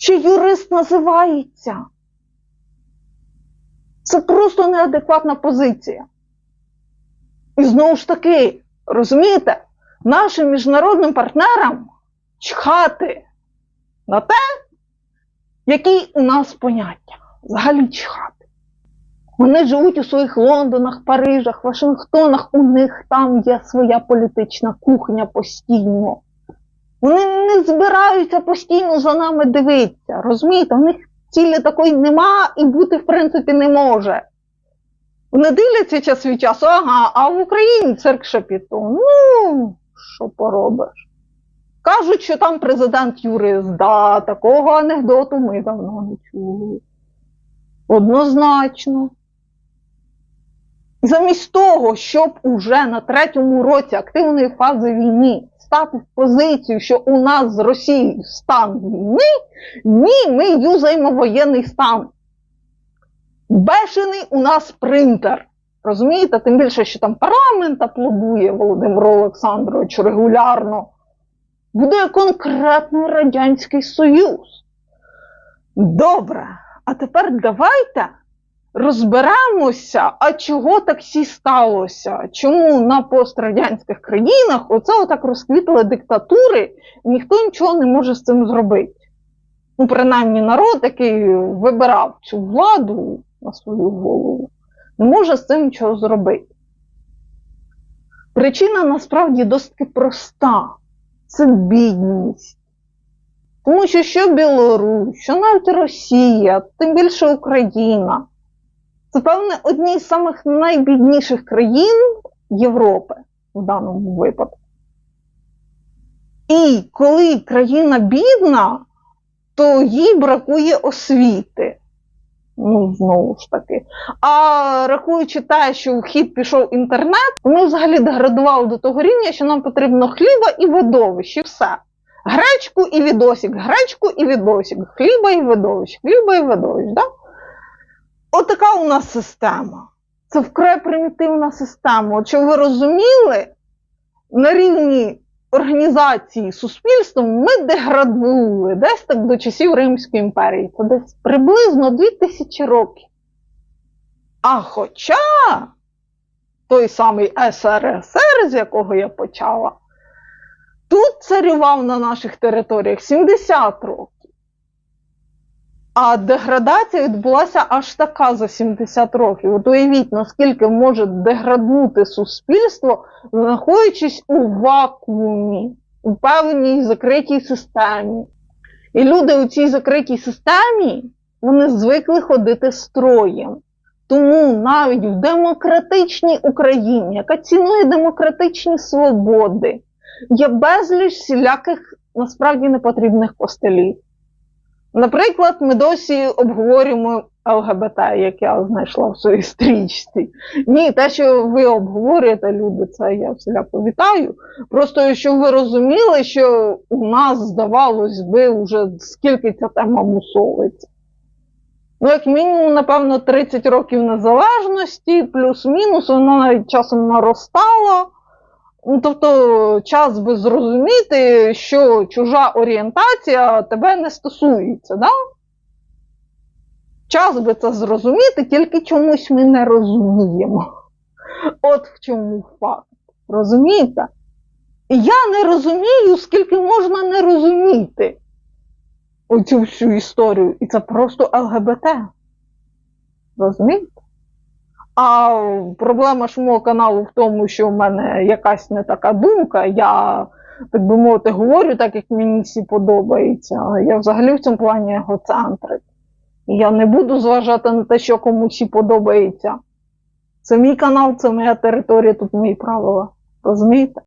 Ще юрист називається. Це просто неадекватна позиція. І знову ж таки, розумієте, нашим міжнародним партнерам чхати на те, які у нас поняття. Взагалі чхати. Вони живуть у своїх Лондонах, Парижах, Вашингтонах, у них там є своя політична кухня постійно. Вони не збираються постійно за нами дивитися. Розумієте, у них цілі такої нема і бути, в принципі, не може. Вони дивляться час від часу, ага, а в Україні цирк шепіту. Ну, що поробиш? Кажуть, що там президент юрист. Да, такого анекдоту ми давно не чули. Однозначно. Замість того, щоб уже на третьому році активної фази війни стати в позицію, що у нас з Росією стан війни, ні, ми юзаємо воєнний стан. Бешений у нас принтер. Розумієте? Тим більше, що там парламент аплодує Володимир Олександрович регулярно. Буде конкретний Радянський Союз. Добре, а тепер давайте розберемося, а чого так сталося? Чому на пострадянських країнах оце отак розквітли диктатури, і ніхто нічого не може з цим зробити? Ну, принаймні, народ, який вибирав цю владу на свою голову, не може з цим нічого зробити. Причина насправді досить проста це бідність. Тому що що Білорусь, що навіть Росія, тим більше Україна, це, певне, одні з самих найбідніших країн Європи в даному випадку. І коли країна бідна, то їй бракує освіти. Ну, знову ж таки. А рахуючи те, що в хід пішов інтернет, ми взагалі деградували до того рівня, що нам потрібно хліба і видовищ, і все. Гречку і відосік, гречку і відосік, хліба і видовищ, хліба і видовищ. Да? Отака у нас система. Це вкрай примітивна система. От щоб ви розуміли, на рівні організації суспільства ми деградули десь так до часів Римської імперії. Це десь приблизно 2000 років. А хоча той самий СРСР, з якого я почала, тут царював на наших територіях 70 років. А деградація відбулася аж така за 70 років. От уявіть, наскільки може деграднути суспільство, знаходячись у вакуумі, у певній закритій системі. І люди у цій закритій системі вони звикли ходити строєм. Тому навіть в демократичній Україні, яка цінує демократичні свободи, є безліч всіляких насправді непотрібних костелів. Наприклад, ми досі обговорюємо ЛГБТ, як я знайшла в своїй стрічці. Ні, те, що ви обговорюєте, люди, це я всіляко вітаю. Просто щоб ви розуміли, що у нас, здавалось би, вже скільки ця тема мусовиться. Ну, як мінімум, напевно, 30 років незалежності, плюс-мінус, вона навіть часом наростала. Ну, тобто, час би зрозуміти, що чужа орієнтація тебе не стосується, да? Час би це зрозуміти, тільки чомусь ми не розуміємо. От в чому факт. Розумієте? Я не розумію, скільки можна не розуміти оцю всю історію. І це просто ЛГБТ. Розумієте? А проблема ж мого каналу в тому, що в мене якась не така думка. Я, так би мовити, говорю так, як мені всі подобається. Я взагалі в цьому плані егоцентрик. І я не буду зважати на те, що комусь подобається. Це мій канал, це моя територія, тут мої правила. Розумієте?